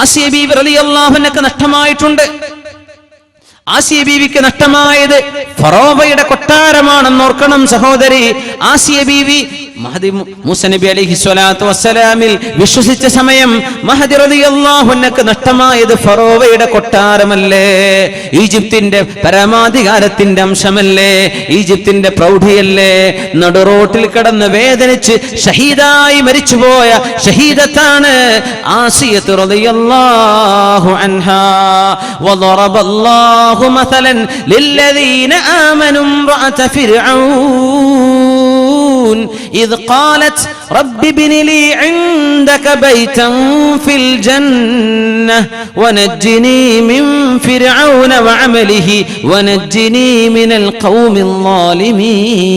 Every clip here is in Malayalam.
ആസിയ ബീവി റളിയല്ലാഹുവിനൊക്കെ നഷ്ടമായിട്ടുണ്ട്. ആസിയ ബീവിക്ക് നഷ്ടമായത് ഫറോവയുടെ കൊട്ടാരമാണെന്ന് ഓർക്കണം സഹോദരി. ആസിയ ബീവി മഹദി മു- മൂസ നബി അലൈഹി സ്വലാത്തു വസ്സലാമിൽ വിശ്വസിച്ച സമയം മഹദി റളിയല്ലാഹുവിനക്ക് നഷ്ടമായത് ഫറോവയുടെ കൊട്ടാരമല്ലേ ഈജിപ്തിന്റെ പരമാധികാരത്തിന്റെ അംശമല്ലേ ഈജിപ്തിന്റെ പ്രൗഢിയല്ലേ നടുറോട്ടിൽ കിടന്ന് വേദനിച്ച് ഷഹീദായി മരിച്ചുപോയ ഷഹീദത്താണ് ആസിയത്ത് റളിയല്ലാഹു അൻഹാ وضرب الله مثلا للذين آمنوا امرأة فرعون إذ قالت رب ابن لي عندك بيتا في الجنة ونجني من فرعون وعمله ونجني من القوم الظالمين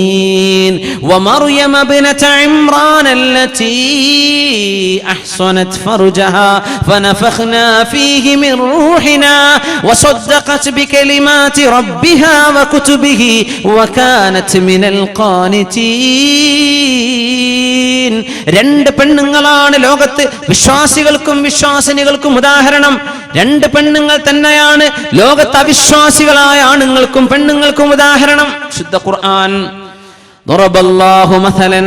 ومريم ابنة عمران التي أحصنت فرجها فنفخنا فيه من روحنا وصدقت بكلمات ربها وكتبه وكانت من القانتين രണ്ട് പെണ്ണുങ്ങളാണ് ലോകത്ത് വിശ്വാസികൾക്കും വിശ്വാസിനികൾക്കും ഉദാഹരണം രണ്ട് പെണ്ണുങ്ങൾ തന്നെയാണ് ലോകത്ത് അവിശ്വാസികളായ ആണുങ്ങൾക്കും പെണ്ണുങ്ങൾക്കും ഉദാഹരണം ശുദ്ധ ഖുർആൻ ضرب الله مثلا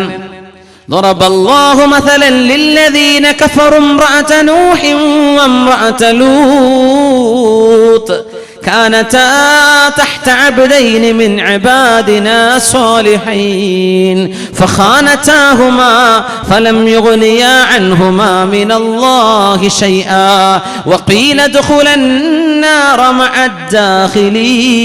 ضرب الله مثلا للذين كفروا امرأة نوح وامرأة لوط كانتا تحت عبدين من عبادنا صالحين فخانتاهما فلم يغنيا عنهما من الله شيئا وقيل ادخلا النار مع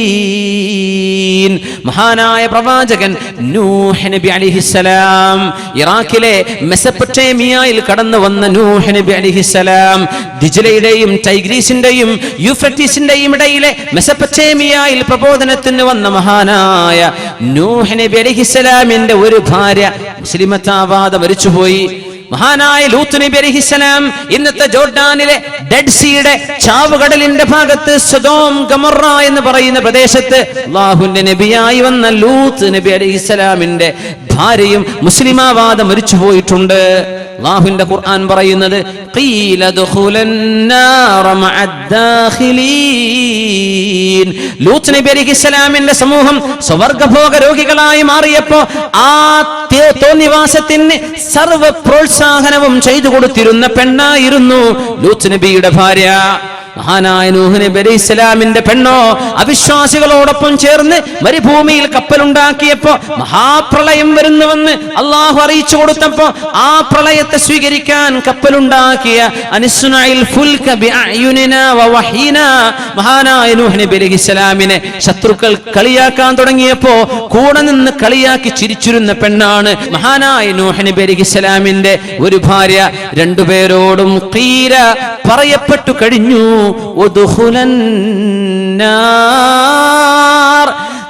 الداخلين മഹാനായ പ്രവാചകൻ നൂഹ് നബി അലിഹിസലാം ഇറാഖിലെ മെസപ്പൊട്ടേമിയയിൽ കടന്നു വന്ന നൂഹ് നബി അലിഹിസലാം ദിജിലയുടെയും ടൈഗ്രീസിന്റെയും യൂഫ്രട്ടീസിന്റെയും ഇടയിലെ മെസപ്പൊട്ടേമിയയിൽ പ്രബോധനത്തിന് വന്ന മഹാനായ നൂഹ് നബി അലിഹിസ്സലാമിന്റെ ഒരു ഭാര്യ മുസ്ലിമത്താവാതെ മരിച്ചുപോയി മഹാനായ ലൂത്ത് നബി അലിഹിസ്സലാം ഇന്നത്തെ ജോർഡാനിലെ ഡെഡ് സീയുടെ ചാവുകടലിന്റെ ഭാഗത്ത് സദോം ഗമറ എന്ന് പറയുന്ന പ്രദേശത്ത് അല്ലാഹുവിന്റെ നബിയായി വന്ന ലൂത്ത് നബി അലിഹിസ്സലാമിന്റെ ഭാര്യയും മുസ്ലിമാവാദം മരിച്ചു പോയിട്ടുണ്ട് അള്ളാഹുവിന്റെ ഖുർആൻ പറയുന്നത് "ഖീല മഅദ്ദാഖിലീൻ." ലൂത്ത് നബി ഇസ്ലാമിന്റെ സമൂഹം സ്വർഗഭോഗ രോഗികളായി മാറിയപ്പോ ആ തോന്നിവാസത്തിന് സർവ പ്രോത്സാഹനവും ചെയ്തു കൊടുത്തിരുന്ന പെണ്ണായിരുന്നു ലൂത്ത് നബിയുടെ ഭാര്യ. മഹാനായ നൂഹ് അലൈഹി ഇസ്ലാമിന്റെ പെണ്ണോ അവിശ്വാസികളോടൊപ്പം ചേർന്ന് മരുഭൂമിയിൽ കപ്പലുണ്ടാക്കിയപ്പോ മഹാപ്രളയം വരുന്നുവെന്ന് അള്ളാഹു അറിയിച്ചു കൊടുത്തപ്പോ ആ പ്രളയത്തെ സ്വീകരിക്കാൻ കപ്പലുണ്ടാക്കിയ മഹാനായ നൂഹ് അലൈഹി ഇസ്ലാമിനെ ശത്രുക്കൾ കളിയാക്കാൻ തുടങ്ങിയപ്പോ കൂടെ നിന്ന് കളിയാക്കി ചിരിച്ചിരുന്ന പെണ്ണാണ് മഹാനായ നൂഹ് അലൈഹി ഇസ്ലാമിന്റെ ഒരു ഭാര്യ രണ്ടുപേരോടും തീര പറയപ്പെട്ടു കഴിഞ്ഞു.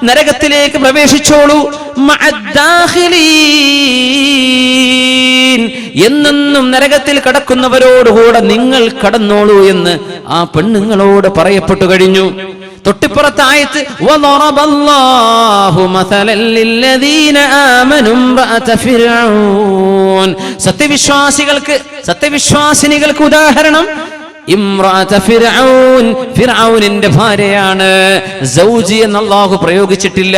നരകത്തിലേക്ക് പ്രവേശിച്ചോളൂ. എന്നെന്നും നരകത്തിൽ കടക്കുന്നവരോടുകൂടെ നിങ്ങൾ കടന്നോളൂ എന്ന് ആ പെണ്ണുങ്ങളോട് പറയപ്പെട്ടു കഴിഞ്ഞു. തൊട്ടിപ്പുറത്തായത് സത്യവിശ്വാസികൾക്ക് സത്യവിശ്വാസിനികൾക്ക് ഉദാഹരണം ഫിർഔനിന്റെ ഭാര്യയാണ്. സൗജി എന്ന് അല്ലാഹു പ്രയോഗിച്ചിട്ടില്ല.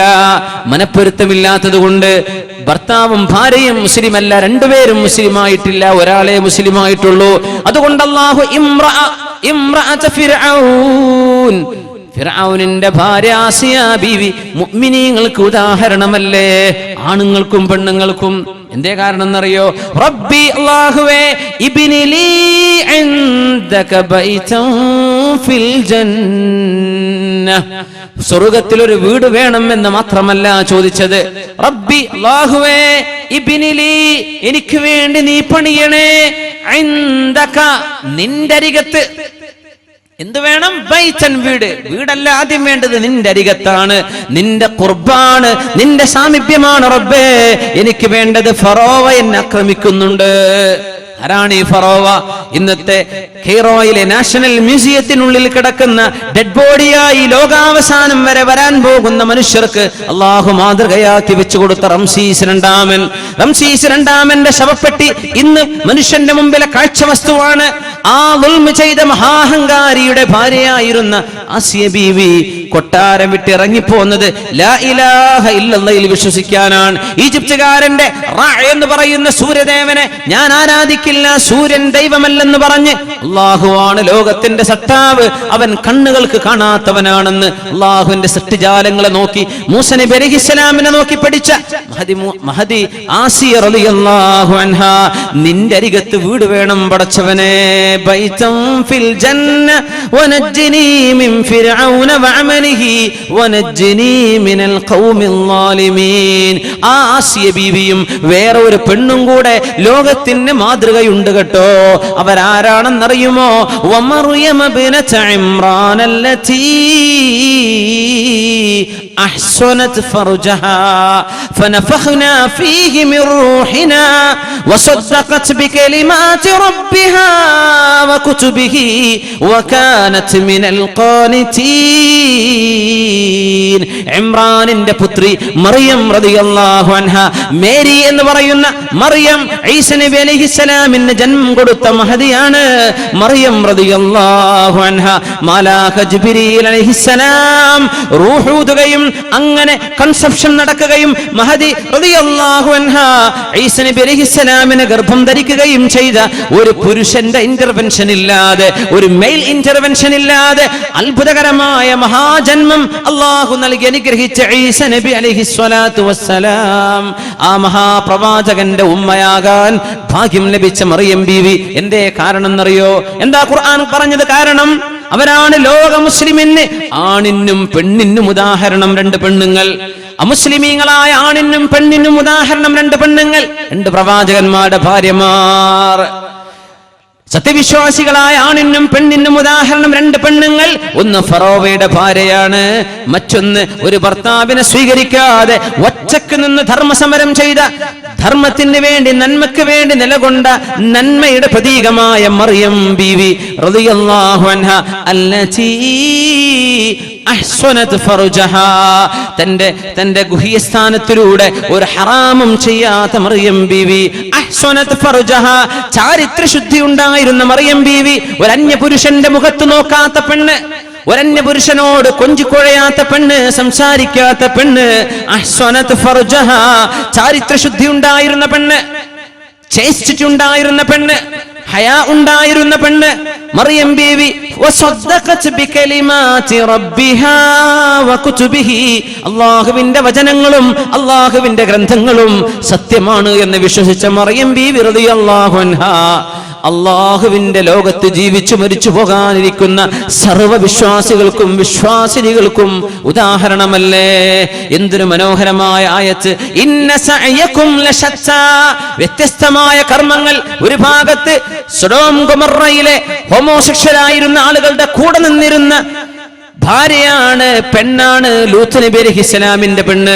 മനപ്പൊരുത്തമില്ലാത്തത് കൊണ്ട് ഭർത്താവും ഭാര്യയും മുസ്ലിം അല്ല രണ്ടുപേരും മുസ്ലിം ആയിട്ടില്ല ഒരാളെ മുസ്ലിം ആയിട്ടുള്ളൂ അതുകൊണ്ട് അല്ലാഹു ഇമ്ര ഇമ്രാത ഫിർഔൻ ഫിർഔനിന്റെ ഭാര്യ ആസിയ ബീവി മുഅ്മിനീങ്ങൾക്ക് ഉദാഹരണമല്ലേ? ആണുങ്ങൾക്കും പെണ്ണുങ്ങൾക്കും എന്തേ കാരണം എന്നറിയോ റബ്ബി ഇബ്നി ലീ ഇൻദക ബൈതൻ ഫിൽ ജന്ന. സ്വർഗത്തിൽ ഒരു വീട് വേണം എന്ന് മാത്രമല്ല ചോദിച്ചത്. റബ്ബി അല്ലാഹുവേ ഇബ്നി ലീ എനിക്ക് വേണ്ടി നീ പണിയണേ. നിന്റെ അരികത്ത് എന്ത് വേണം? ബൈച്ചൻ വീട്. വീടല്ല ആദ്യം വേണ്ടത് നിന്റെ അരികത്താണ്. നിന്റെ കുർബാണ്. നിന്റെ സാമീപ്യമാണ് റബ്ബേ. എനിക്ക് വേണ്ടത് ഫറോവ എന്നെ ആക്രമിക്കുന്നുണ്ട്. ആരാണ് ഈ ഫറോവ ഇന്നത്തെ കെയ്റോയിലെ നാഷണൽ മ്യൂസിയത്തിനുള്ളിൽ കിടക്കുന്ന ഡെഡ് ബോഡിയായി ലോകാവസാനം വരെ വരാൻ പോകുന്ന മനുഷ്യർക്ക് അള്ളാഹു മാതൃകയാക്കി വെച്ചു കൊടുത്ത റംസീസ് രണ്ടാമൻ. റംസീസ് രണ്ടാമന്റെ ശവപ്പെട്ടി ഇന്ന് മനുഷ്യന്റെ മുമ്പിലെ കാഴ്ച വസ്തുവാണ് ആ ദുൽമ ചെയ്ത മഹാഹങ്കാരിയുടെ ഭാര്യയായിരുന്ന ആസിയ ബീവി കൊട്ടാരം വിട്ട് ഇറങ്ങിപ്പോന്നത് വിശ്വസിക്കാനാണ്. ഈജിപ്തുകാരന്റെ എന്ന് പറയുന്ന സൂര്യദേവനെ ഞാൻ ആരാധിക്കില്ല സൂര്യൻ ദൈവമല്ലെന്ന് പറഞ്ഞ് അള്ളാഹുവാണ് ലോകത്തിന്റെ സട്ടാവ് അവൻ കണ്ണുകൾക്ക് കാണാത്തവനാണെന്ന് അള്ളാഹുവിന്റെ സൃഷ്ടിജാലങ്ങളെ നോക്കി മൂസനെ നബി നോക്കി പഠിച്ച മഹദി ആസിയ റളിയല്ലാഹു അൻഹ നിന്റെ അരികത്ത് വീട് വേണം പടച്ചവനെ ബൈതം ഫിൽ ജന്ന മിൻ ഫിർഔന മിനൽ ളാലിമീൻ ആ ആസിയ ബീവിയും വേറെ ഒരു പെണ്ണും കൂടെ ലോകത്തിന് മാതൃകയുണ്ട് കേട്ടോ. അവരാരാണെന്നറിയുമോ? വമറിയമ പിന ചൈമ്രാനല്ല أحسنت فرجها فنفخنا فيه من روحنا وصدقت بكلمات ربها وكتبه وكانت من القانتين ഇമ്രാനിന്റെ പുത്രി മറിയം റളിയല്ലാഹു അൻഹ മേരി എന്ന് പറയുന്ന മറിയം ഈസ നബി അലൈഹിസ്സലാമിന് ജന്മം കൊടുത്ത മഹദിയാണ് മറിയം റളിയല്ലാഹു അൻഹ മാലാഖ ജിബ്രീൽ അലൈഹിസ്സലാം റൂഹൂതുകയും അങ്ങനെ കൺസെപ്ഷൻ നടക്കുകയും മഹദി നബി അലൈഹിസ്സലാമിനെ ഗർഭം ധരിക്കുകയും ചെയ്ത ഒരു പുരുഷന്റെ ഇന്റർവെൻഷൻ ഇല്ലാതെ ഒരു മെയിൽ ഇന്റർവെൻഷൻ ഇല്ലാതെ അത്ഭുതകരമായ മഹാജന്മം അള്ളാഹു നൽകി അനുഗ്രഹിച്ച ഈസ നബി അലൈഹി സ്വലാത്തു വസ്സലാം. ആ മഹാപ്രവാചകന്റെ ഉമ്മയാകാൻ ഭാഗ്യം ലഭിച്ച മറിയം ബീവി എന്തേ കാരണം എന്നറിയോ എന്താ ഖുർആൻ പറഞ്ഞത് കാരണം? അവരാണ് ലോക മുസ്ലിമിന് ആണിനും പെണ്ണിനും ഉദാഹരണം രണ്ട് പെണ്ണുങ്ങൾ. അമുസ്ലിമീങ്ങളായ ആണിനും പെണ്ണിനും ഉദാഹരണം രണ്ട് പെണ്ണുങ്ങൾ. രണ്ട് പ്രവാചകന്മാരുടെ ഭാര്യമാർ. സത്യവിശ്വാസികളായ ആണിനും പെണ്ണിനും ഉദാഹരണം രണ്ട് പെണ്ണുങ്ങൾ. ഒന്ന് ഫറോവയുടെ ഭാര്യയാണ്. മറ്റൊന്ന് ഒരു ഭർത്താവിനെ സ്വീകരിക്കാതെ ഒറ്റയ്ക്ക് നിന്ന് ധർമ്മസമരം ചെയ്ത ധർമ്മത്തിന് വേണ്ടി നന്മയ്ക്ക് വേണ്ടി നിലകൊണ്ട നന്മയുടെ പ്രതീകമായ മറിയം ബീവി തന്റെ തന്റെ ഗുഹ്യസ്ഥാനത്തിലൂടെ ഒരു ഹറാമും ചെയ്യാത്ത മറിയം ബീവി അഹ്സനത് ഫർജഹ. ചാരിത്ര ശുദ്ധി ഉണ്ടായിരുന്ന മറിയം ബീവി ഒരു അന്യ പുരുഷന്റെ മുഖത്ത് നോക്കാത്ത പെണ്ണ്. ഒരന്യ പുരുഷനോട് കൊഞ്ചിക്കുഴയാത്ത പെണ്ണ് സംസാരിക്കാത്ത പെണ്ണ് അഹ്സനത് ഫർജഹ ചാരിത്ര ശുദ്ധി ഉണ്ടായിരുന്ന പെണ്ണ് ചേച്ചിട്ടുണ്ടായിരുന്ന പെണ്ണ് ഹയാ ഉണ്ടായിരുന്ന പെണ്ണ് മറിയം ബീവി അല്ലാഹുവിന്റെ വചനങ്ങളും അള്ളാഹുവിന്റെ ഗ്രന്ഥങ്ങളും സത്യമാണ് എന്ന് വിശ്വസിച്ച മറിയം ബീവി അൻഹാ. അള്ളാഹുവിന്റെ ലോകത്ത് ജീവിച്ചു മരിച്ചു പോകാനിരിക്കുന്ന സർവവിശ്വാസികൾക്കും വിശ്വാസിനികൾക്കും ഉദാഹരണമല്ലേ? എന്തൊരു മനോഹരമായ ആയത്ത്. ഇന്ന വ്യത്യസ്തമായ കർമ്മങ്ങൾ ഒരു ഭാഗത്ത് സൊഡോം ഹോമോസെക്ഷലായിരുന്ന ആളുകളുടെ കൂടെ നിന്നിരുന്ന ഭാര്യയാണ് പെണ്ണാണ് ലൂത്ത് നബി അലൈഹി ഇസ്ലാമിന്റെ പെണ്ണ്.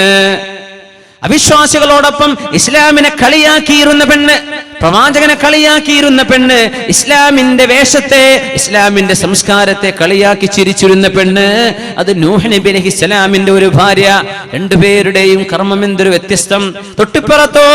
അവിശ്വാസികളോടൊപ്പം ഇസ്ലാമിനെ കളിയാക്കിയിരുന്ന പെണ്ണ് പ്രവാചകനെ കളിയാക്കിയിരുന്ന പെണ്ണ് ഇസ്ലാമിന്റെ വേഷത്തെ ഇസ്ലാമിന്റെ സംസ്കാരത്തെ കളിയാക്കി ചിരിച്ചിരുന്ന പെണ്ണ് അത് നൂഹ് ഇസ്ലാമിന്റെ ഒരു ഭാര്യ. രണ്ടുപേരുടെയും കർമ്മം എന്തൊരു വ്യത്യസ്തം. തൊട്ടിപ്പുറത്തോ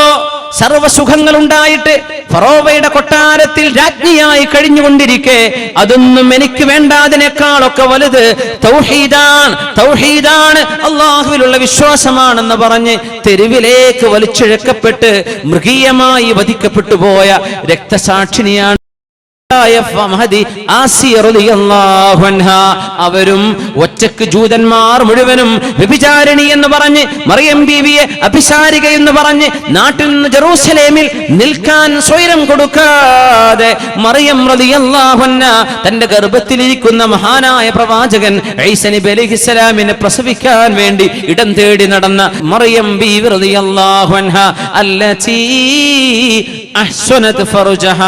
സർവസുഖങ്ങൾ ഉണ്ടായിട്ട് ഫറോവയുടെ കൊട്ടാരത്തിൽ രാജ്ഞിയായി കഴിഞ്ഞുകൊണ്ടിരിക്കെ അതൊന്നും എനിക്ക് വേണ്ടാതിനേക്കാളൊക്കെ വലുത് തൗഹീദാണ് തൗഹീദാണ് അള്ളാഹുവിലുള്ള വിശ്വാസമാണെന്ന് പറഞ്ഞ് തെരുവിലേക്ക് വലിച്ചിഴക്കപ്പെട്ട് മൃഗീയമായി വധിക്കപ്പെട്ടു പോയ രക്തസാക്ഷിണിയാണ് അവരും ഒറ്റയ്ക്ക് ജൂതന്മാർ മുഴുവനും വ്യഭിചാരിണി എന്ന് പറഞ്ഞ് മറിയം ബീവിയെ അഭിസാരിക എന്ന് പറഞ്ഞ് നാട്ടിൽ നിന്ന് ജെറൂസലേമിൽ നിൽക്കാൻ സ്വൈരം കൊടുക്കാതെ മറിയം റളിയല്ലാഹു അൻഹ തന്റെ ഗർഭത്തിലിരിക്കുന്ന മഹാനായ പ്രവാചകൻ ഈസ ബലിഹിസ്സലാമിനെ പ്രസവിക്കാൻ വേണ്ടി ഇടം തേടി നടന്ന മറിയം ബീവി റളിയല്ലാഹു അൻഹ. അഹ്സനത് ഫറുജഹ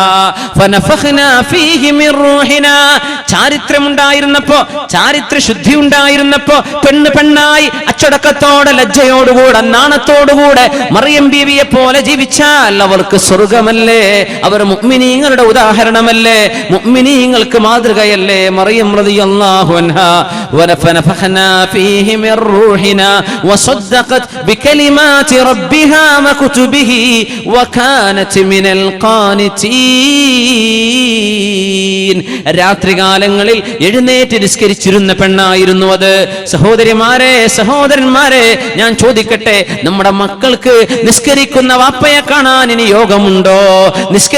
ഫനഫഖ്ന ഫീഹി മിർ റൂഹിനാ. ചാരിത്രം ഉണ്ടായിരുന്നപ്പോ ചാരിത്ര ശുദ്ധി ഉണ്ടായിരുന്നപ്പോ പെണ്ണ് പെണ്ണായി അച്ചടക്കത്തോടെ ലജ്ജയോടുകൂടെ നാണത്തോടുകൂടെ മറിയം ബീവിയെ പോലെ ജീവിച്ചാൽ അവർക്ക് സ്വർഗമല്ലേ. അവർ മുഗ്മിനീങ്ങളുടെ ഉദാഹരണമല്ലേ. മുഅ്മിനീങ്ങൾക്ക് മാതൃകയല്ലേ. മറിയം റളിയല്ലാഹു അൻഹാ. വനഫനഫഖ്ന ഫീഹി മിർ റൂഹിനാ. വസദ്ദഖത് ബികലിമാതി റബ്ബിഹാ വകുതുബിഹി വകാനത് മിനൽ രാത്രികാലങ്ങളിൽ എഴുന്നേറ്റ് നിസ്കരിച്ചിരുന്ന പെണ്ണായിരുന്നു അത്. സഹോദരിമാരെ സഹോദരന്മാരെ ഞാൻ ചോദിക്കട്ടെ നമ്മുടെ മക്കൾക്ക് നിസ്കരിക്കുന്ന വാപ്പയെ കാണാൻ ഇനി യോഗമുണ്ടോ? നിസ്ക